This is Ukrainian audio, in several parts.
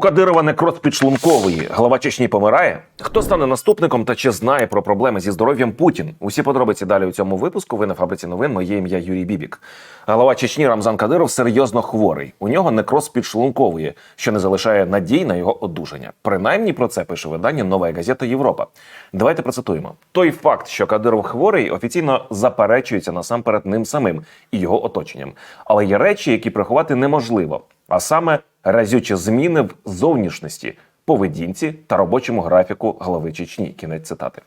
У Кадирова некроз підшлункової. Глава Чечні помирає. Хто стане наступником та чи знає про проблеми зі здоров'ям Путін? Усі подробиці далі у цьому випуску. Ви на фабриці новин. Моє ім'я Юрій Бібік. Глава Чечні Рамзан Кадиров серйозно хворий. У нього некроз підшлункової, що не залишає надій на його одужання. Принаймні про це пише видання Нова газета Європа. Давайте процитуємо. Той факт, що Кадиров хворий, офіційно заперечується насамперед ним самим і його оточенням. Але є речі, які приховати неможливо, а саме разючі зміни в зовнішності, поведінці та робочому графіку голови Чечні. Кінець цитати.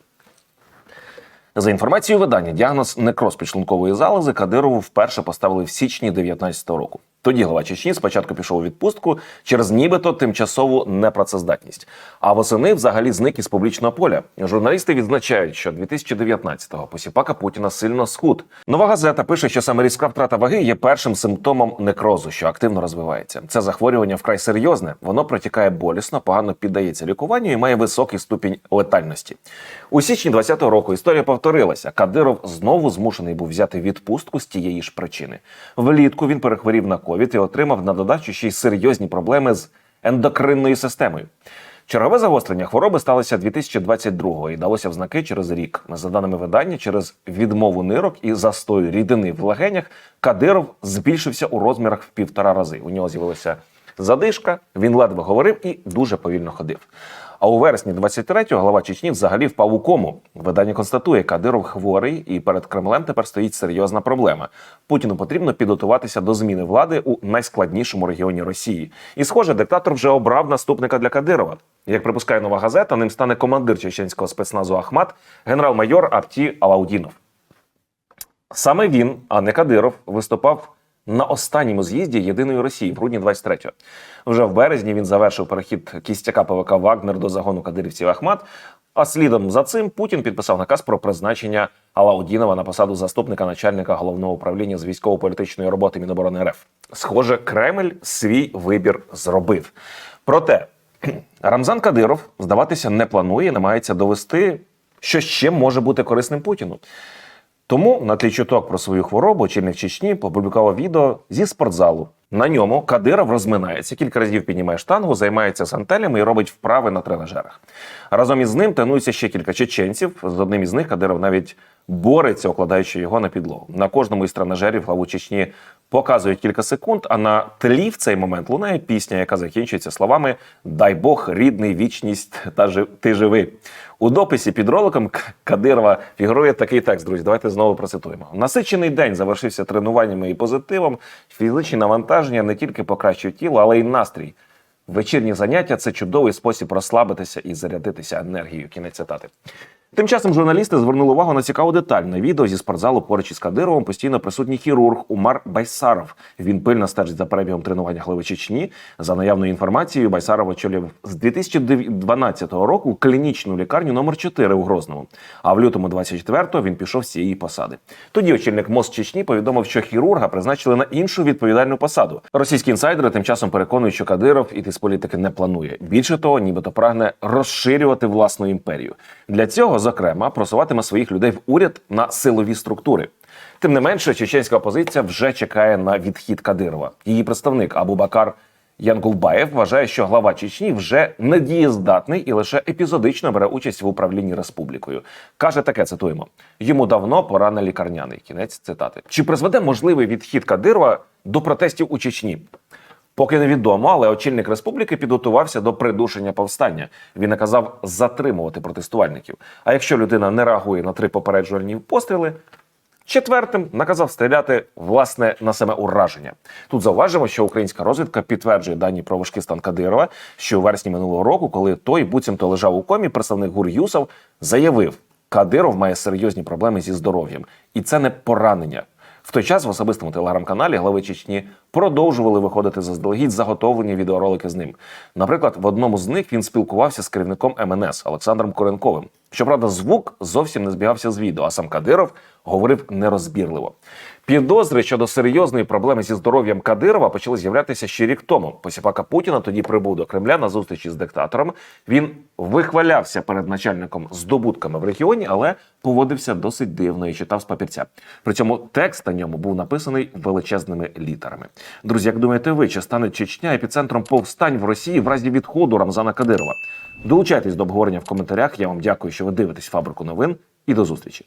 За інформацією видання, діагноз некроз підшлункової залози Кадирову вперше поставили в січні 2019 року. Тоді глава Чечні спочатку пішов у відпустку через нібито тимчасову непрацездатність. А восени взагалі зник із публічного поля. Журналісти відзначають, що 2019-го посіпака Путіна сильно схуд. Нова газета пише, що саме різка втрата ваги є першим симптомом некрозу, що активно розвивається. Це захворювання вкрай серйозне, воно протікає болісно, погано піддається лікуванню і має високий ступінь летальності. У січні 2020 року історія повторилася. Кадиров знову змушений був взяти відпустку з тієї ж причини. Влітку він перехворів на ковід і отримав на додачу ще й серйозні проблеми з ендокринною системою. Чергове загострення хвороби сталося 2022-го і далося в знаки через рік. За даними видання, через відмову нирок і застою рідини в легенях Кадиров збільшився у розмірах в півтора рази. У нього з'явилася задишка, він ледве говорив і дуже повільно ходив. А у вересні 23-го глава Чечні взагалі впав у кому. Видання констатує, Кадиров хворий, і перед Кремлем тепер стоїть серйозна проблема. Путіну потрібно підготуватися до зміни влади у найскладнішому регіоні Росії. І, схоже, диктатор вже обрав наступника для Кадирова. Як припускає нова газета, ним стане командир чеченського спецназу Ахмат, генерал-майор Апті Алаудінов. Саме він, а не Кадиров, виступав на останньому з'їзді єдиної Росії в грудні 23-го. Вже в березні він завершив перехід кістяка ПВК Вагнер до загону кадирівців Ахмат. А слідом за цим Путін підписав наказ про призначення Алаудінова на посаду заступника начальника головного управління з військово-політичної роботи Міноборони РФ. Схоже, Кремль свій вибір зробив. Проте Рамзан Кадиров здаватися не планує, намагається довести, що ще може бути корисним Путіну. Тому на тлі чуток про свою хворобу очільник Чечні опублікував відео зі спортзалу. На ньому Кадиров розминається, кілька разів піднімає штангу, займається сантелями і робить вправи на тренажерах. Разом із ним тренуються ще кілька чеченців. З одним із них Кадиров навіть бореться, укладаючи його на підлогу. На кожному із тренажерів главу Чечні показують кілька секунд. А на тлі в цей момент лунає пісня, яка закінчується словами Дай Бог, рідний, вічність та жи... ти живий. У дописі під роликом Кадирова фігурує такий текст. Друзі, давайте знову процитуємо. Насичений день завершився тренуваннями і позитивом. Фізичні навантаження не тільки покращують тіло, але й настрій. Вечірні заняття це чудовий спосіб розслабитися і зарядитися енергією. Кінець цитати. Тим часом журналісти звернули увагу на цікаву деталь. На відео зі спортзалу поруч із Кадировим постійно присутній хірург Умар Байсаров. Він пильно стежить за перебігом тренування глави Чечні. За наявною інформацією, Байсаров очолював з 2012 року клінічну лікарню номер 4 у Грозному. А в лютому 24-го він пішов з цієї посади. Тоді очільник МОЗ Чечні повідомив, що хірурга призначили на іншу відповідальну посаду. Російські інсайдери тим часом переконують, що Кадиров іти з політики не планує. Більше того, нібито прагне розширювати власну імперію. Для цього, зокрема, просуватиме своїх людей в уряд на силові структури. Тим не менше, чеченська опозиція вже чекає на відхід Кадирова. Її представник Абу-Бакар Янгулбаєв вважає, що глава Чечні вже недієздатний і лише епізодично бере участь в управлінні республікою. Каже таке: цитуємо: йому давно пора на лікарняний. Кінець цитати. Чи призведе можливий відхід Кадирова до протестів у Чечні? Поки невідомо, але очільник республіки підготувався до придушення повстання. Він наказав затримувати протестувальників. А якщо людина не реагує на три попереджувальні постріли, Четвертим наказав стріляти власне на саме ураження. Тут зауважимо, що українська розвідка підтверджує дані про важкий стан Кадирова, що у вересні минулого року, коли той буцімто лежав у комі, представник ГУР Юсов заявив, Кадиров має серйозні проблеми зі здоров'ям, і це не поранення. В той час в особистому телеграм-каналі глави Чечні продовжували виходити заздалегідь заготовлені відеоролики з ним. Наприклад, в одному з них він спілкувався з керівником МНС Олександром Коренковим. Щоправда, звук зовсім не збігався з відео, а сам Кадиров говорив нерозбірливо. Підозри щодо серйозної проблеми зі здоров'ям Кадирова почали з'являтися ще рік тому. Посіпака Путіна тоді прибув до Кремля на зустрічі з диктатором. Він вихвалявся перед начальником здобутками в регіоні, але поводився досить дивно і читав з папірця. При цьому текст на ньому був написаний величезними літерами. Друзі, як думаєте, ви чи стане Чечня епіцентром повстань в Росії в разі відходу Рамзана Кадирова? Долучайтесь до обговорення в коментарях. Я вам дякую, що ви дивитесь фабрику новин, і до зустрічі.